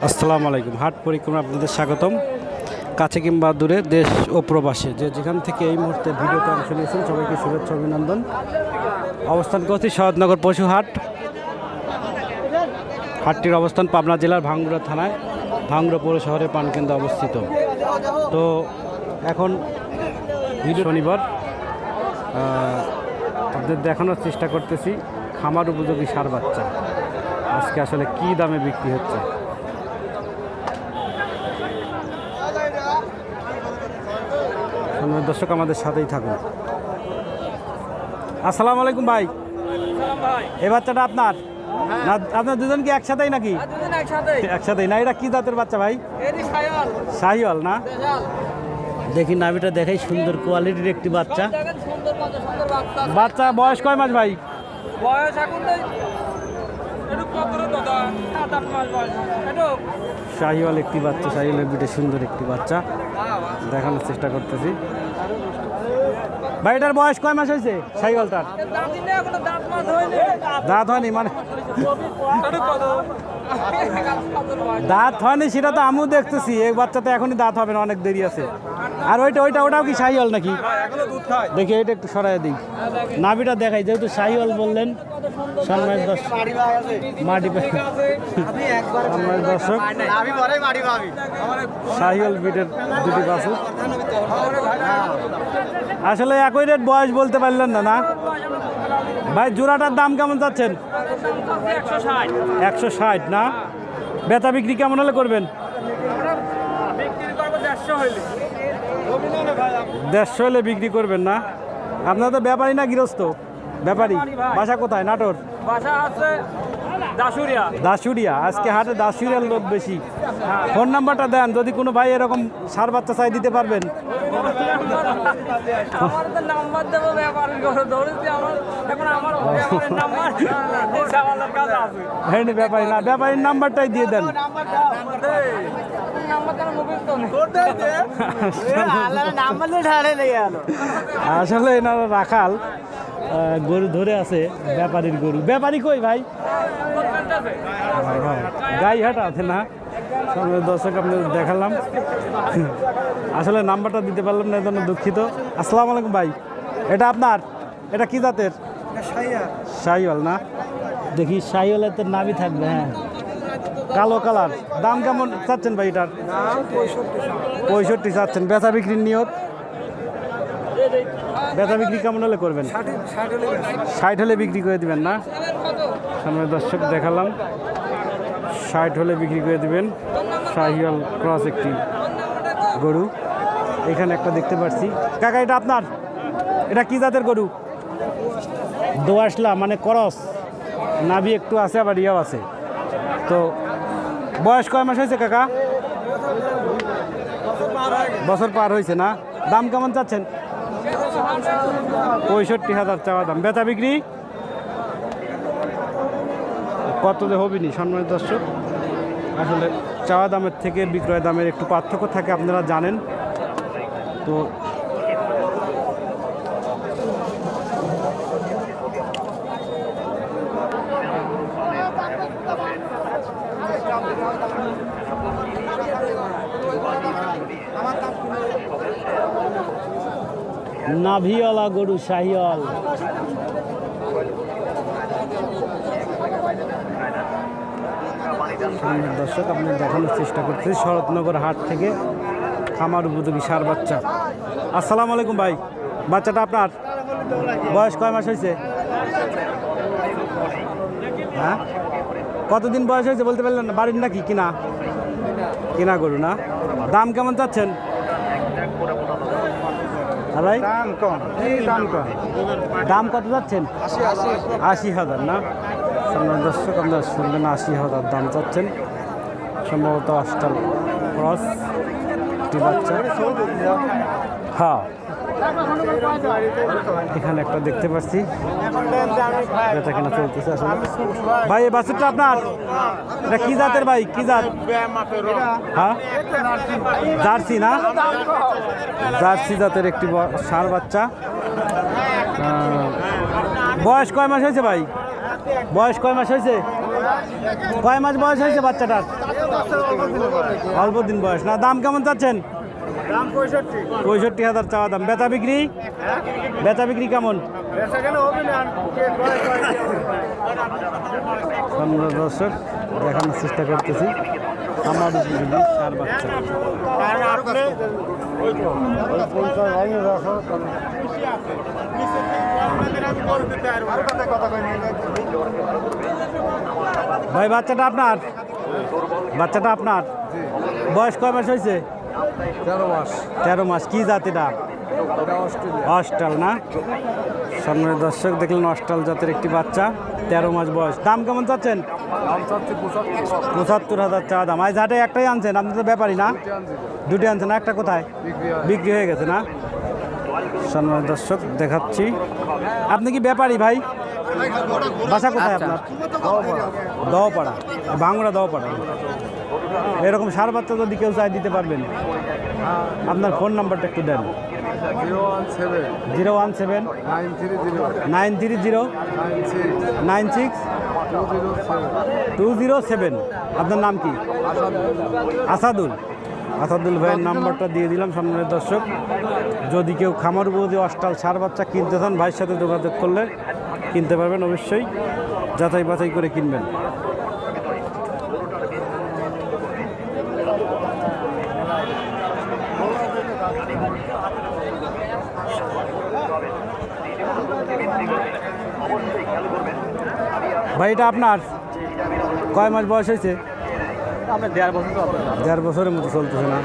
আসসালামু আলাইকুম। হাট পরিক্রমা আপনাদের স্বাগতম। কাছে কিংবা দূরে দেশ ও প্রবাসে যে যেখান থেকে এই মুহূর্তে ভিডিওতে অংশ নিয়েছেন সবাইকে শুভেচ্ছা, অভিনন্দন। অবস্থান করছি শরৎনগর পশু হাট। হাটটির অবস্থান পাবনা জেলার ভাঙ্গুড়া থানায়, ভাঙ্গুড়া পৌর শহরের প্রাণকেন্দ্রে অবস্থিত। তো এখন ভিডিও শনিবার আপনাদের দেখানোর চেষ্টা করতেছি, খামার উপযোগী সার বাচ্চা। আজকে আসলে কি দামে বিক্রি হচ্ছে? দর্শক আমাদের সাথেই থাকুন। আসসালামু আলাইকুম ভাই। এই বাচ্চাটা আপনার? আপনার দুজন কি একসাথেই নাকি? একসাথে একসাথেই। না এটা কি জাতের বাচ্চা ভাই? শাহিওয়াল না? দেখি নাভিটা দেখাই সুন্দর কোয়ালিটির একটি বাচ্চা। বাচ্চা বয়স কয় মাস ভাই? বয়স এখন শাহিওয়াল একটি বাচ্চা শাহিওয়ালের বিটে সুন্দর একটি বাচ্চা। দেখানোর চেষ্টা করতেছি। ভাই এটার বয়স কয় মাস হয়েছে? শাহিওয়ালটার? দাঁত দাঁত হয়নি। মানে দাঁত হয়নি সেটা তো আমিও দেখতেছি। এই বাচ্চা তো এখনই দাঁত হবে না অনেক দেরি আছে। আর ওইটা ওইটা, ওটাও কি শাহিওয়াল নাকি? দেখি এটা একটু সরাই দিই। নাভিটা দেখাই, যেহেতু শাহিওয়াল বললেন, সম্মানিত দর্শক। মাটি দর্শক, শাহিওয়াল দুটি বাসু আসলে একই রেট বয়স বলতে পারলেন না না? ভাই, জোড়াটার দাম কেমন যাচ্ছেন একশো ষাট, না? বেচা বিক্রি কেমন হলে করবেন? দেড়শো হলে বিক্রি করবেন না আপনার তো ব্যাপারী না গৃহস্থ ব্যাপারী বাসা কোথায় নাটোর বাসা আছে দাসুরিয়া দাসুরিয়া আজকে হাটে দাসুরিয়ার লোক বেশি ফোন নাম্বারটা দেন যদি কোনো ভাই এরকম সার বাচ্চা চাই দিতে পারবেন হ্যাঁ ব্যাপারী না ব্যাপারীর নাম্বারটাই দিয়ে দেন আসলে এনারা রাখাল গরু ধরে আছে ব্যাপারীর গরু। ব্যাপারী কই ভাই? গাই হাট আছে না? সামনে দর্শক আপনাদের দেখালাম। আসলে নাম্বারটা দিতে পারলাম না জন্য দুঃখিত। আসসালামু আলাইকুম ভাই এটা আপনার? এটা কি জাতের? শাহিওয়াল। না? দেখি শাহিওয়ালের তো নাভি থাকবে হ্যাঁ। কালো কালার। দাম কেমন চাচ্ছেন ভাই এটার? পঁয়ষট্টি চাচ্ছেন। বেচা বিক্রির নিয়ত? বেচা বিক্রি কেমন হলে করবেন? ষাট হলে বিক্রি করে দিবেন না? সামনে দর্শক দেখালাম। ষাট হলে বিক্রি করে দিবেন। শাহিওয়াল ক্রস একটি গরু। এখানে একটা দেখতে পাচ্ছি। কাকা, এটা আপনার? এটা কি জাতের গরু? দোয়াশলা মানে করস। নাভি একটু আছে, আবার ইয়াও আছে। তো বয়স কয় মাস হয়েছে, কাকা? বছর পার হয়েছে না? দাম কেমন চাচ্ছেন? পঁয়ষট্টি হাজার চাওয়া দাম। বেচা বিক্রি? কত যে হবিনি সম্মানিত দর্শক? আসলে চাওয়া দামের থেকে বিক্রয় দামের একটু পার্থক্য থাকে, আপনারা জানেন। তো নাভিওয়ালা গরু, শাহিওয়াল। দর্শক আপনি দেখানোর চেষ্টা করতেছি শরৎনগর হাট থেকে খামার উপযোগী সার বাচ্চা। আসসালামু আলাইকুম ভাই, বাচ্চাটা আপনার? বয়স কয় মাস হয়েছে? হ্যাঁ? কতদিন বয়স হয়েছে বলতে পারলেন বাড়ির নাকি কিনা? কিনা গরু না? দাম কেমন চাচ্ছেন? ভাই দাম কম। দাম কম? দাম কত যাচ্ছেন? আশি হাজার না? আপনার দর্শক আপনারা শুনলেন আশি হাজার দাম চাচ্ছেন। সম্ভবত অস্টাল ক্রস বাচ্চা। হ্যাঁ। এখানে একটা দেখতে পাচ্ছি। কেনা চলতেছে আসলে। ভাই, এই বাছুরটা আপনার? এটা কি জাতের ভাই? কি জাত? হ্যাঁ? জার্সি না? জার্সি জাতের একটি ষাঁড় বাচ্চা। বয়স কয় মাস হয়েছে ভাই? বয়স কয় মাস হয়েছে? কয় মাস বয়স হয়েছে বাচ্চাটার? অল্প দিন বয়স। না, দাম কেমন চাচ্ছেন? পঁয়ষট্টি। হাজার চাওয়া দাম। বেচা বিক্রি? বেচা বিক্রি কেমন? আমরা দর্শক দেখানোর চেষ্টা করতেছি। আমার উপযোগী বাচ্চা। ভাই বাচ্চাটা আপনার? বাচ্চাটা আপনার? বয়স কয় মাস হয়েছে? তেরো মাস। তেরো মাস। কি জাতিটা অস্টাল না? সামনের দর্শক দেখলেন অস্টাল জাতের একটি বাচ্চা তেরো মাস বয়স। দাম কেমন চাচ্ছেন? পঁচাত্তর। হাজার চা দাম। আজ হাটে একটাই আনছেন? আপনি তো ব্যাপারী না? দুটি আনছেন একটা কোথায়? বিক্রি হয়ে। গেছে না? সম্মান দর্শক দেখাচ্ছি। আপনি কি ব্যাপারী ভাই? বাসা কোথায় আপনার? দহপাড়া। ভাঙড়া দহপাড়া। এরকম সার বাচ্চা যদি কেউ চাই দিতে পারবেন। আপনার ফোন নাম্বারটা একটু দেন। Zero one seven nine three zero, nine six two zero seven আপনার নাম কি? আসাদুল। আসাদুল ভাইয়ের নাম্বারটা দিয়ে দিলাম সম্মানের দর্শক। যদি কেউ খামার উপযোগী অষ্টাল সার বাচ্চা কিনতে চান, ভাইয়ের সাথে যোগাযোগ করলে কিনতে পারবেন অবশ্যই। যাচাই বাছাই করে কিনবেন। ভাই এটা আপনার? কয় মাস বয়স হয়েছে? দেড় বছরের মতো চলতেছে না।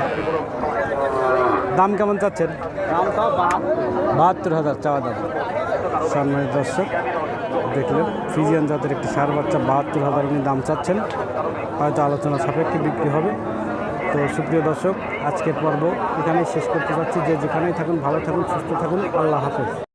দাম কেমন চাচ্ছেন? বাহাত্তর হাজার চাওয়া দাম। সম্মানিত দর্শক দেখলেন ফিজিয়ান জাতের একটি সার বাচ্চা বাহাত্তর হাজার উনি দাম চাচ্ছেন। হয়তো আলোচনা সাপেক্ষে বিক্রি হবে। তো সুপ্রিয় দর্শক আজকের পর্ব এখানেই শেষ করতে চাচ্ছি। যে যেখানেই থাকুন ভালো থাকুন সুস্থ থাকুন। আল্লাহ হাফেজ।